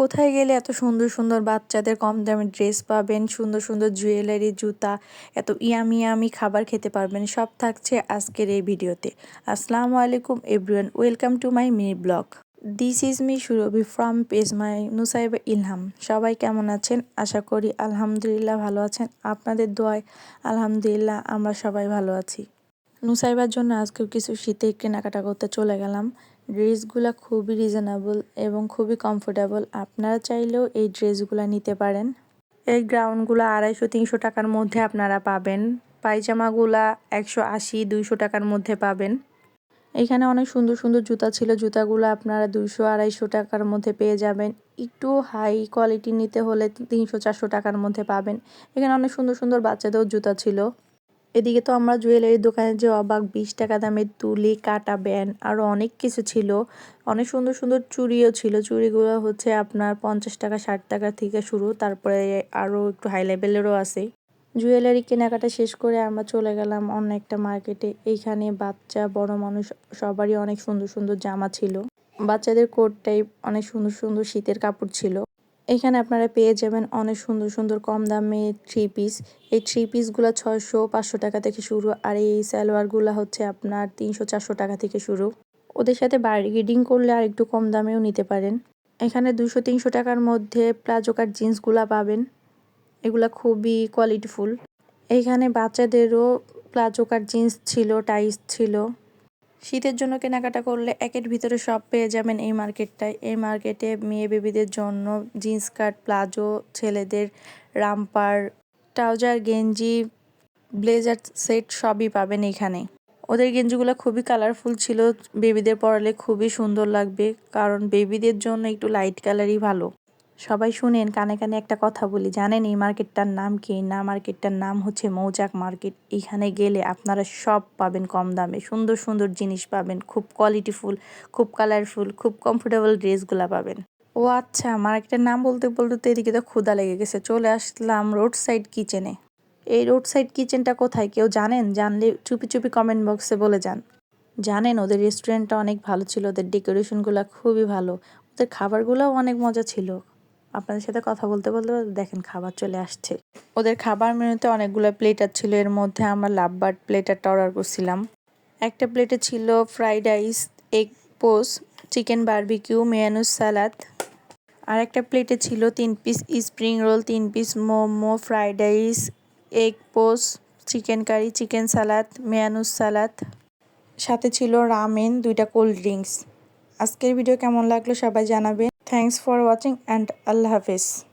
কোথায় গেলে এত সুন্দর সুন্দর বাচ্চাদের কম দামে ড্রেস পাবেন, সুন্দর সুন্দর জুয়েলারি, জুতা, এত ইয়ামি ইয়ামি খাবার খেতে পারবেন? সব থাকছে আজকের এই ভিডিওতে। আসসালামু আলাইকুম everyone, welcome to my mini blog. This is me Surabhi from page my Nusaiba Ilham. সবাই কেমন আছেন? আশা করি আলহামদুলিল্লাহ ভালো আছেন। আপনাদের দোয়ায় আলহামদুলিল্লাহ আমরা সবাই ভালো আছি। নুসাইবার জন্য আজকেও কিছু শীতে কেনাকাটা করতে চলে গেলাম। ড্রেসগুলো খুবই রিজনেবল এবং খুবই কমফোর্টেবল আপনারা চাইলেও এই ড্রেসগুলো নিতে পারেন। এই গ্রাউন্ডগুলো আড়াইশো, তিনশো টাকার মধ্যে আপনারা পাবেন। পায়জামাগুলা একশো আশি, দুইশো টাকার মধ্যে পাবেন। এখানে অনেক সুন্দর সুন্দর জুতা ছিল। জুতাগুলো আপনারা দুইশো, আড়াইশো টাকার মধ্যে পেয়ে যাবেন। একটু হাই কোয়ালিটি নিতে হলে তিনশো, চারশো টাকার মধ্যে পাবেন। এখানে অনেক সুন্দর সুন্দর বাচ্চাদেরও জুতা ছিল। এদিকে তো আমরা জুয়েলারির দোকানে যে অবাক বিশ টাকা দামের তুলি, কাটা ব্যান আরও অনেক কিছু ছিল। অনেক সুন্দর সুন্দর চুড়িও ছিল। চুড়িগুলো হচ্ছে আপনার পঞ্চাশ টাকা, ষাট টাকা থেকে শুরু। তারপরে আরও একটু হাই লেভেলেরও আছে। জুয়েলারি কেনাকাটা শেষ করে আমরা চলে গেলাম অন্য একটা মার্কেটে। এইখানে বাচ্চা, বড় মানুষ সবারই অনেক সুন্দর সুন্দর জামা ছিল। বাচ্চাদের কোট টাইপ অনেক সুন্দর সুন্দর শীতের কাপড় ছিল। এখানে আপনারা পেয়ে যাবেন অনেক সুন্দর সুন্দর কম দামে থ্রি পিস এই থ্রি পিসগুলো ছয়শো, পাঁচশো টাকা থেকে শুরু। আর এই সালোয়ারগুলো হচ্ছে আপনার তিনশো, চারশো টাকা থেকে শুরু। ওদের সাথে বার্গেডিং করলে আর একটু কম দামেও নিতে পারেন। এখানে দুশো তিনশো টাকার মধ্যে প্লাজো কাট জিন্সগুলো পাবেন। এগুলা খুবই কোয়ালিটিফুল এইখানে বাচ্চাদেরও প্লাজো কাট জিন্স ছিল টাইস ছিল। শীতের জন্য কেনাকাটা করলে একের ভিতরে সব পেয়ে যাবেন এই মার্কেটটায়। এই মার্কেটে মেয়ে বেবিদের জন্য জিন্স কার্ট প্লাজো, ছেলেদের রামপার, ট্রাউজার, গেঞ্জি, ব্লেজার সেট সবই পাবেন এখানে। ওদের গেঞ্জিগুলো খুবই কালারফুল ছিল। বেবিদের পরালে খুবই সুন্দর লাগবে। কারণ বেবিদের জন্য একটু লাইট কালারই ভালো। সবাই শুনেন, কানে কানে একটা কথা বলি। জানেন এই মার্কেটটার নাম কি? না মার্কেটটার নাম হচ্ছে মৌচাক মার্কেট। এখানে গেলে আপনারা সব পাবেন কম দামে। সুন্দর সুন্দর জিনিস পাবেন। খুব কোয়ালিটিফুল খুব কালারফুল খুব কমফোর্টেবল ড্রেসগুলো পাবেন। ও আচ্ছা মার্কেটের নাম বলতে বলতে তো এদিকে তো ক্ষুদা লেগে গেছে। চলে আসলাম রোড সাইড কিচেনে এই রোড সাইড কিচেনটা কোথায়? কেউ জানেন? জানলে চুপি চুপি কমেন্ট বক্সে বলে যান। জানেন, ওদের রেস্টুরেন্টটা অনেক ভালো ছিল। ওদের ডেকোরেশনগুলো খুবই ভালো। ওদের খাবারগুলোও অনেক মজা ছিল। আপনাদের সাথে কথা বলতে বলতে দেখেন খাবার চলে আসছে। ওদের খাবার মেনুতে অনেকগুলো প্লেটার ছিল এর মধ্যে আমরা লাভবার্ড প্লেটারটা অর্ডার করছিলাম। একটা প্লেটে ছিল ফ্রাইড রাইস এগ পোস চিকেন বার্বিকিউ মেয়ানুস সালাদ আর একটা প্লেটে ছিল তিন পিস স্প্রিং রোল তিন piece momo fried rice egg পোস chicken curry chicken salad mayonnaise salad সাথে ছিল রামেন দুইটা কোল্ড ড্রিঙ্কস আজকের ভিডিও কেমন লাগল সবাই জানাবেন। thanks for watching and allah hafiz.